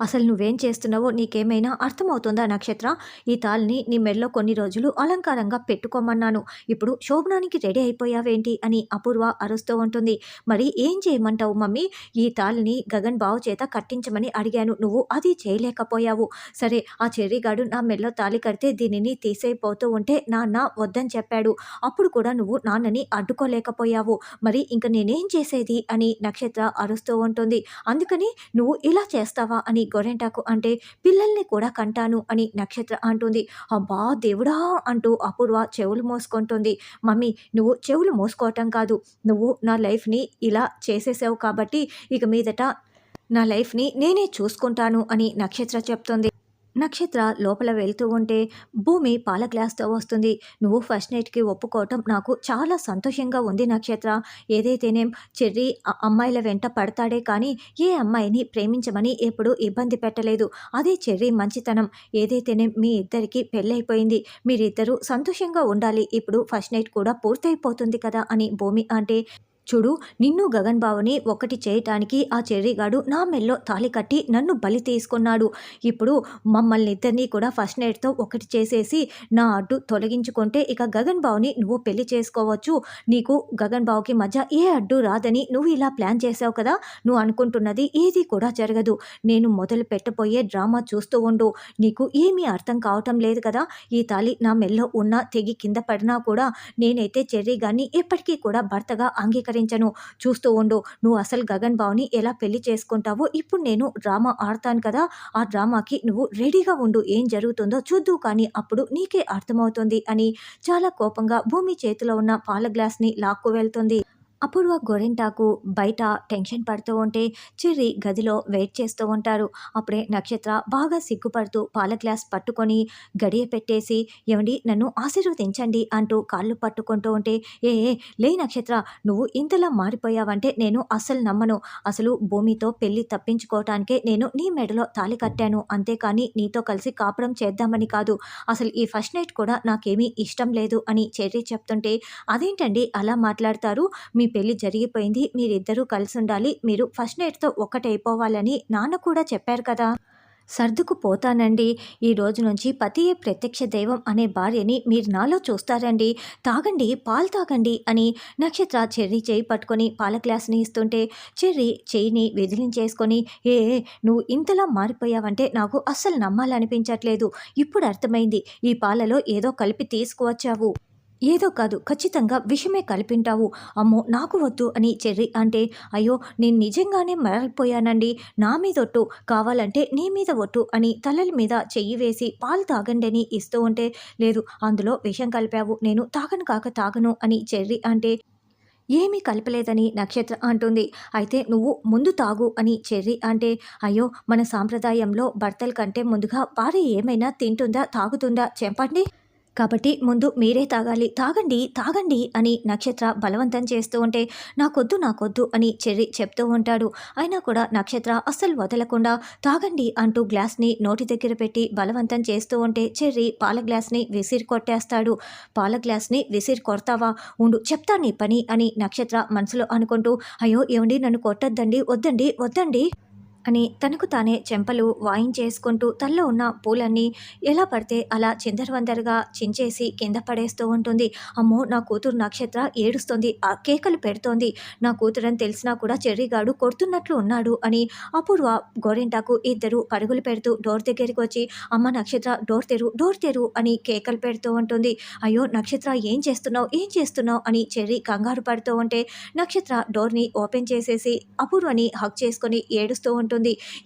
అసలు నువ్వేం చేస్తున్నావో నీకేమైనా అర్థమవుతుందా నక్షత్ర? ఈ తాల్ని నీ మెడలో కొన్ని రోజులు అలంకారంగా పెట్టుకోమన్నాను. ఇప్పుడు శోభనానికి రెడీ అయిపోయావేంటి అని అపూర్వ అరుస్తూ ఉంటుంది. మరి ఏం చేయమంటావు మమ్మీ? ఈ తాల్ని గగన్ బావు చేత కట్టించమని అడిగాను. నువ్వు అది చేయలేకపోయావు. సరే ఆ చెర్రిగాడు నా మెడలో తాళి కడితే దీనిని తీసేయిపోతూ ఉంటే నాన్న వద్దని చెప్పాడు. అప్పుడు కూడా నువ్వు నాన్నని అడ్డుకోలేకపోయావు. మరి ఇంక నేనేం చేసేది? అని నక్షత్ర అరుస్తూ ఉంటుంది. అందుకని నువ్వు ఇలా చేస్తావా? అని గొరెంటాకు అంటే పిల్లల్ని కూడా కంటాను అని నక్షత్ర అంటుంది. అబ్బా దేవుడా అంటూ అపూర్వ చెవులు మోసుకుంటుంది. మమ్మీ నువ్వు చెవులు మోసుకోవటం కాదు. నువ్వు నా లైఫ్ని ఇలా చేసేసావు కాబట్టి ఇక మీదట నా లైఫ్ని నేనే చూసుకుంటాను అని నక్షత్ర చెప్తుంది. నక్షత్ర లోపల వెళ్తూ ఉంటే భూమి పాల గ్లాస్తో వస్తుంది. నువ్వు ఫస్ట్ నైట్కి ఒప్పుకోవటం నాకు చాలా సంతోషంగా ఉంది నక్షత్ర. ఏదైతేనేం చెర్రీ అమ్మాయిల వెంట పడతాడే కానీ ఏ అమ్మాయిని ప్రేమించమని ఎప్పుడూ ఇబ్బంది పెట్టలేదు. అదే చెర్రీ మంచితనం. ఏదైతేనేం మీ ఇద్దరికి పెళ్ళైపోయింది. మీరిద్దరూ సంతోషంగా ఉండాలి. ఇప్పుడు ఫస్ట్ నైట్ కూడా పూర్తయిపోతుంది కదా అని భూమి అంటే చూడు నిన్ను గగన్ బావుని ఒకటి చేయటానికి ఆ చెర్రీగాడు నా మెల్లో తాళి కట్టి నన్ను బలి తీసుకున్నాడు. ఇప్పుడు మమ్మల్ని ఇద్దరినీ కూడా ఫస్ట్ నైట్తో ఒకటి చేసేసి నా అడ్డు తొలగించుకుంటే ఇక గగన్ బావుని నువ్వు పెళ్ళి చేసుకోవచ్చు. నీకు గగన్ బావుకి మధ్య ఏ అడ్డు రాదని నువ్వు ఇలా ప్లాన్ చేసావు కదా? నువ్వు అనుకుంటున్నది ఏది కూడా జరగదు. నేను మొదలు పెట్టబోయే డ్రామా చూస్తూ ఉండు. నీకు ఏమీ అర్థం కావటం లేదు కదా? ఈ తాళి నా మెల్లో ఉన్న తెగి కింద పడినా కూడా నేనైతే చెర్రిగాన్ని ఎప్పటికీ కూడా భర్తగా సహకరించను చూస్తూ ఉండు నువ్వు అసలు గగన్ బావుని ఎలా పెళ్ళి చేసుకుంటావో ఇప్పుడు నేను డ్రామా ఆడతాను కదా ఆ డ్రామాకి నువ్వు రెడీగా ఉండు ఏం జరుగుతుందో చూద్దు కానీ అప్పుడు నీకే అర్థమవుతుంది అని చాలా కోపంగా భూమి చేతిలో ఉన్న పాల గ్లాస్ని లాక్కు వెళ్తుంది. అపూర్వ గోరింటాకు బయట టెన్షన్ పడుతూ ఉంటే చిర్రి గదిలో వెయిట్ చేస్తూ ఉంటారు. అప్పుడే నక్షత్ర బాగా సిగ్గుపడుతూ పాల గ్లాస్ పట్టుకొని గడియ పెట్టేసి ఏమండి నన్ను ఆశీర్వదించండి అంటూ కాళ్ళు పట్టుకుంటూ ఉంటే ఏ ఏ, లే నక్షత్ర నువ్వు ఇంతలా మారిపోయావంటే నేను అస్సలు నమ్మను. అసలు భూమితో పెళ్ళి తప్పించుకోవటానికే నేను నీ మెడలో తాళి కట్టాను. అంతేకాని నీతో కలిసి కాపురం చేద్దామని కాదు. అసలు ఈ ఫస్ట్ నైట్ కూడా నాకేమీ ఇష్టం లేదు అని చెర్రీ చెప్తుంటే అదేంటండి అలా మాట్లాడతారు? మీ పెళ్ళి జరిగిపోయింది. మీరిద్దరూ కలిసి ఉండాలి మీరు ఫస్ట్ నైట్తో ఒక్కటైపోవాలని నాన్న కూడా చెప్పారు కదా. సర్దుకు పోతానండి. ఈ రోజు నుంచి పతియే ప్రత్యక్ష దైవం అనే భార్యని మీరు నాలో చూస్తారండి. తాగండి పాలు తాగండి అని నక్షత్ర చెర్రీ చేయి పట్టుకొని పాల గ్లాస్ని ఇస్తుంటే చెర్రీ చేయిని విదిలించేసుకొని ఏ, నువ్వు ఇంతలా మారిపోయావంటే నాకు అస్సలు నమ్మాలనిపించట్లేదు. ఇప్పుడు అర్థమైంది. ఈ పాలలో ఏదో కలిపి తీసుకువచ్చావు. ఏదో కాదు ఖచ్చితంగా విషమే కలిపింటావు. అమ్మో నాకు వద్దు అని చెర్రి అంటే అయ్యో నేను నిజంగానే మరలిపోయానండి. నా మీద ఒట్టు కావాలంటే నీ మీద ఒట్టు అని తలల మీద చెయ్యి వేసి పాలు తాగండి అని ఇస్తూ ఉంటే లేదు అందులో విషం కలిపావు నేను తాగను కాక తాగను అని చెర్రి అంటే ఏమీ కలపలేదని నక్షత్ర అంటుంది. అయితే నువ్వు ముందు తాగు అని చెర్రి అంటే అయ్యో మన సాంప్రదాయంలో భర్తల కంటే ముందుగా భార్య ఏమైనా తింటుందా తాగుతుందా చెప్పండి. కాబట్టి ముందు మీరే తాగాలి. తాగండి తాగండి అని నక్షత్ర బలవంతం చేస్తూ ఉంటే నాకొద్దు నాకొద్దు అని చెర్రి చెప్తూ ఉంటాడు. అయినా కూడా నక్షత్ర అస్సలు వదలకుండా తాగండి అంటూ గ్లాస్ని నోటి దగ్గర పెట్టి బలవంతం చేస్తూ ఉంటే చెర్రి పాల గ్లాస్ని విసిరి కొట్టేస్తాడు. పాల గ్లాస్ని విసిరి కొడతావా? ఉండు చెప్తా నీ పని అని నక్షత్ర మనసులో అనుకుంటూ అయ్యో ఏమండి నన్ను కొట్టొద్దండి వద్దండి వద్దండి? అని తనకు తానే చెంపలు వాయించేసుకుంటూ తల్లో ఉన్న పూలన్నీ ఎలా పడితే అలా చిందరవందరగా చించేసి కింద పడేస్తూ ఉంటుంది. అమ్మో నా కూతురు నక్షత్ర ఏడుస్తుంది ఆ కేకలు పెడుతోంది. నా కూతురని తెలిసినా కూడా చెర్రీగాడు కొడుతున్నట్లు ఉన్నాడు అని అపూర్వ గోరింటాకు ఇద్దరు పరుగులు పెడుతూ డోర్ దగ్గరికి వచ్చి అమ్మ నక్షత్ర డోర్ తెరు డోర్ తెరు అని కేకలు పెడుతూ ఉంటుంది. అయ్యో నక్షత్ర ఏం చేస్తున్నావు ఏం చేస్తున్నావు అని చెర్రీ కంగారు పడుతూ ఉంటే నక్షత్ర డోర్ని ఓపెన్ చేసేసి అపూర్వని హక్ చేసుకొని ఏడుస్తూ ఉంటుంది.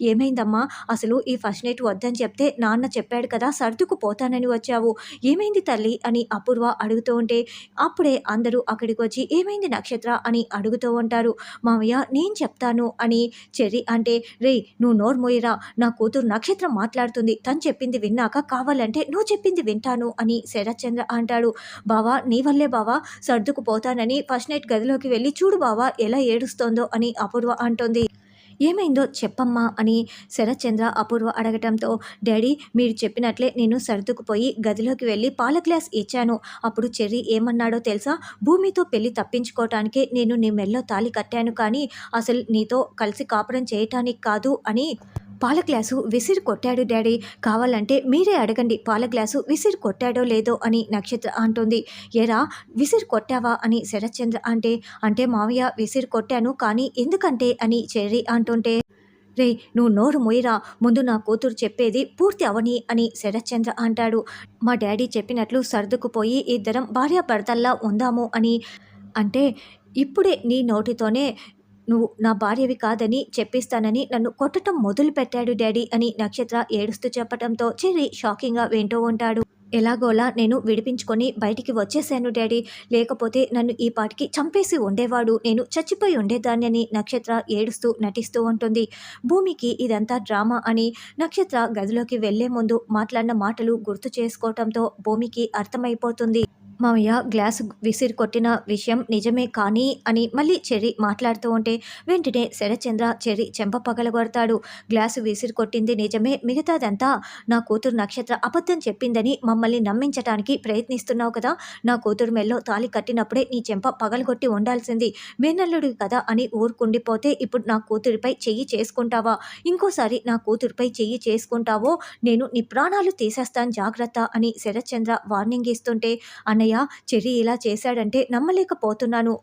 ఏమైందమ్మా? అసలు ఈ ఫస్ట్ నైట్ వద్దని చెప్తే నాన్న చెప్పాడు కదా సర్దుకు పోతానని వచ్చావు. ఏమైంది తల్లి? అని అపూర్వ అడుగుతూ ఉంటే అప్పుడే అందరూ అక్కడికి వచ్చి ఏమైంది నక్షత్ర? అని అడుగుతూ ఉంటారు. మామయ్య నేను చెప్తాను అని చెర్రి అంటే రే నువ్వు నోర్మోయిరా నా కూతురు నక్షత్రం మాట్లాడుతుంది. తను చెప్పింది విన్నాక కావాలంటే నువ్వు చెప్పింది వింటాను అని శరత్చంద్ర అంటాడు. బావా నీ వల్లే బావా సర్దుకు పోతానని ఫస్ట్ నైట్ గదిలోకి వెళ్ళి చూడు బావా ఎలా ఏడుస్తోందో అని అపూర్వ అంటుంది. ఏమైందో చెప్పమ్మా అని శరత్చంద్ర అపూర్వ అడగటంతో డాడీ మీరు చెప్పినట్లే నేను సర్దుకుపోయి గదిలోకి వెళ్ళి పాల గ్లాస్ ఇచ్చాను. అప్పుడు చెర్రీ ఏమన్నాడో తెలుసా? భూమితో పెళ్ళి తప్పించుకోవటానికే నేను నీ మెల్లో తాళి కట్టాను కానీ అసలు నీతో కలిసి కాపురం చేయటానికి కాదు అని పాల గ్లాసు విసిరి కొట్టాడు డాడీ. కావాలంటే మీరే అడగండి పాల గ్లాసు విసిరి కొట్టాడో లేదో అని నక్షత్ర అంటుంది. ఎరా విసిరి కొట్టావా అని శరత్చంద్ర అంటే అంటే మావయ్య విసిరి కొట్టాను కానీ ఎందుకంటే అని చెర్రి అంటుంటే రే నువ్వు నోరు మొయ్యరా ముందు నా కూతురు చెప్పేది పూర్తి అవని అని శరత్చంద్ర అంటాడు. మా డాడీ చెప్పినట్లు సర్దుకుపోయి ఇద్దరం భార్యాభర్తల్లా ఉందాము అని అంటే ఇప్పుడే నీ నోటితోనే నువ్వు నా భార్యవి కాదని చెప్పిస్తానని నన్ను కొట్టడం మొదలు పెట్టాడు డాడీ అని నక్షత్ర ఏడుస్తూ చెప్పడంతో చెర్రీ షాకింగ్గా వింటూ ఉంటాడు. ఎలాగోలా నేను విడిపించుకొని బయటికి వచ్చేసాను డాడీ. లేకపోతే నన్ను ఈ పాటికి చంపేసి ఉండేవాడు. నేను చచ్చిపోయి ఉండేదాన్ని అని నక్షత్ర ఏడుస్తూ నటిస్తూ ఉంటుంది. భూమికి ఇదంతా డ్రామా అని నక్షత్ర గదిలోకి వెళ్ళే ముందు మాట్లాడిన మాటలు గుర్తు చేసుకోవటంతో భూమికి అర్థమైపోతుంది. మామయ్య గ్లాస్ విసిరి కొట్టిన విషయం నిజమే కానీ అని మళ్ళీ చెర్రి మాట్లాడుతూ ఉంటే వెంటనే శరచంద్ర చెర్రి చెంప పగలగొడతాడు గ్లాసు విసిరి కొట్టింది నిజమే మిగతాదంతా నా కూతురు నక్షత్ర అబద్ధం చెప్పిందని మమ్మల్ని నమ్మించడానికి ప్రయత్నిస్తున్నావు కదా? నా కూతురు మెల్లో తాళి కట్టినప్పుడే నీ చెంప పగలగొట్టి ఉండాల్సింది. మేనల్లుడు కదా అని ఊరుకుండిపోతే ఇప్పుడు నా కూతురిపై చెయ్యి చేసుకుంటావా? ఇంకోసారి నా కూతురిపై చెయ్యి చేసుకుంటావో? నేను నీ ప్రాణాలు తీసేస్తాను జాగ్రత్త అని శరత్చంద్ర వార్నింగ్ ఇస్తుంటే అన్నయ్య చెర్రి ఇలా చేశాడంటే నమ్మలేకపోతున్నాను.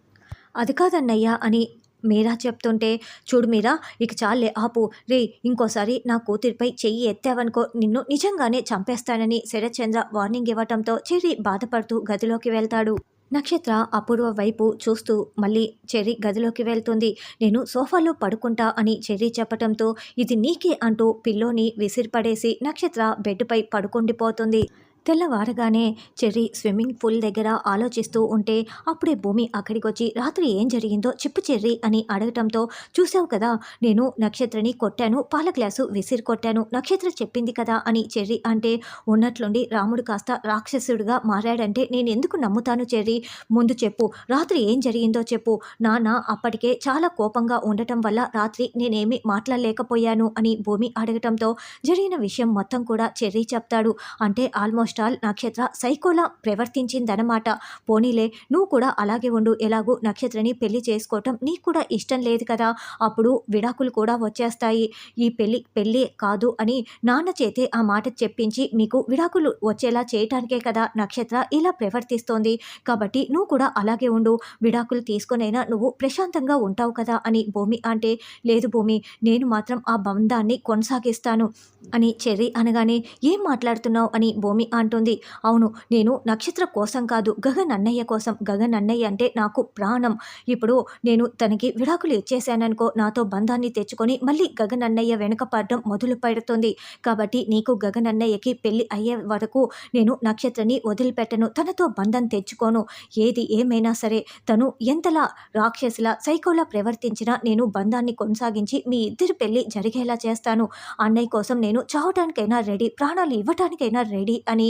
అది కాదన్నయ్య అని మీరా చెప్తుంటే చూడు మీరా ఇక చాలే ఆపు. రే ఇంకోసారి నా కూతురిపై చెయ్యి ఎత్తావనుకో నిన్ను నిజంగానే చంపేస్తానని శరత్చంద్ర వార్నింగ్ ఇవ్వటంతో చెర్రీ బాధపడుతూ గదిలోకి వెళ్తాడు. నక్షత్ర అపూర్వ వైపు చూస్తూ మళ్ళీ చెర్రీ గదిలోకి వెళ్తుంది. నేను సోఫాలో పడుకుంటా అని చెర్రీ చెప్పటంతో ఇది నీకే అంటూ పిల్లోని విసిరిపడేసి నక్షత్ర బెడ్పై పడుకుండిపోతుంది. తెల్లవారగానే చెర్రీ స్విమ్మింగ్ పూల్ దగ్గర ఆలోచిస్తూ ఉంటే అప్పుడే భూమి అక్కడికి వచ్చి రాత్రి ఏం జరిగిందో చెప్పు చెర్రి అని అడగటంతో చూసావు కదా నేను నక్షత్రని కొట్టాను పాల గ్లాసు విసిరి కొట్టాను నక్షత్ర చెప్పింది కదా అని చెర్రీ అంటే ఉన్నట్లుండి రాముడు కాస్త రాక్షసుడిగా మారాడంటే నేను ఎందుకు నమ్ముతాను చెర్రీ? ముందు చెప్పు రాత్రి ఏం జరిగిందో చెప్పు. నాన్న అప్పటికే చాలా కోపంగా ఉండటం వల్ల రాత్రి నేనేమి మాట్లాడలేకపోయాను అని భూమి అడగటంతో జరిగిన విషయం మొత్తం కూడా చెర్రీ చెప్తాడు. అంటే ఆల్మోస్ట్ ఆల్ నక్షత్ర సైకోలా ప్రవర్తించిందనమాట పోనీలే నువ్వు కూడా అలాగే ఉండు. ఎలాగూ నక్షత్రని పెళ్ళి చేసుకోవటం నీకు కూడా ఇష్టం లేదు కదా. అప్పుడు విడాకులు కూడా వచ్చేస్తాయి. ఈ పెళ్ళి పెళ్ళి కాదు అని నాన్న చేతే ఆ మాట చెప్పించి మీకు విడాకులు వచ్చేలా చేయటానికే కదా నక్షత్ర ఇలా ప్రవర్తిస్తోంది. కాబట్టి నువ్వు కూడా అలాగే ఉండు. విడాకులు తీసుకొనైనా నువ్వు ప్రశాంతంగా ఉంటావు కదా అని భూమి అంటే లేదు భూమి నేను మాత్రం ఆ బంధాన్ని కొనసాగిస్తాను అని చెర్రి అనగానే ఏం మాట్లాడుతున్నావు? అని భూమి అంటుంది. అవును నేను నక్షత్ర కోసం కాదు గగన్ అన్నయ్య కోసం. గగన్ అన్నయ్య అంటే నాకు ప్రాణం. ఇప్పుడు నేను తనకి విడాకులు ఇచ్చేసాననుకో నాతో బంధాన్ని తెచ్చుకొని మళ్ళీ గగన్ అన్నయ్య వెనుక పడడం మొదలు పెడుతుంది. కాబట్టి నీకు గగన్ అన్నయ్యకి పెళ్ళి అయ్యే వరకు నేను నక్షత్రని వదిలిపెట్టను తనతో బంధం తెచ్చుకోను. ఏది ఏమైనా సరే తను ఎంతలా రాక్షసులా సైకోలా ప్రవర్తించినా నేను బంధాన్ని కొనసాగించి మీ ఇద్దరి పెళ్ళి జరిగేలా చేస్తాను. అన్నయ్య కోసం నేను చావటానికైనా రెడీ ప్రాణాలు ఇవ్వటానికైనా రెడీ అని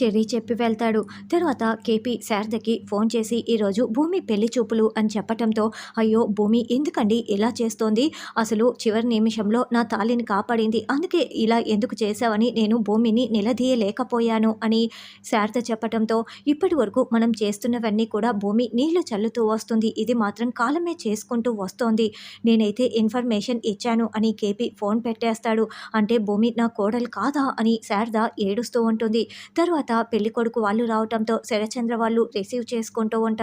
చెర్రీ చెప్పి వెళ్తాడు. తర్వాత కేపీ శారదకి ఫోన్ చేసి ఈరోజు భూమి పెళ్ళి చూపులు అని చెప్పటంతో అయ్యో భూమి ఎందుకండి ఇలా చేస్తోంది? అసలు చివరి నిమిషంలో నా తాళిని కాపాడింది. అందుకే ఇలా ఎందుకు చేశావని నేను భూమిని నిలదీయలేకపోయాను అని శారద చెప్పటంతో ఇప్పటి వరకు మనం చేస్తున్నవన్నీ కూడా భూమి నీళ్ళు చల్లుతూ వస్తుంది. ఇది మాత్రం కాలమే చేసుకుంటూ వస్తోంది. నేనైతే ఇన్ఫర్మేషన్ ఇచ్చాను అని కేపీ ఫోన్ పెట్టేస్తాడు. అంటే భూమి నా కోడలు కాదా అని శారద ఏడుస్తూ ఉంటుంది. తర్వాత పెళ్ళి కొడుకు వాళ్ళు రావటంతో శరచంద్ర వాళ్ళు రిసీవ్ చేసుకుంటూ ఉంటారు.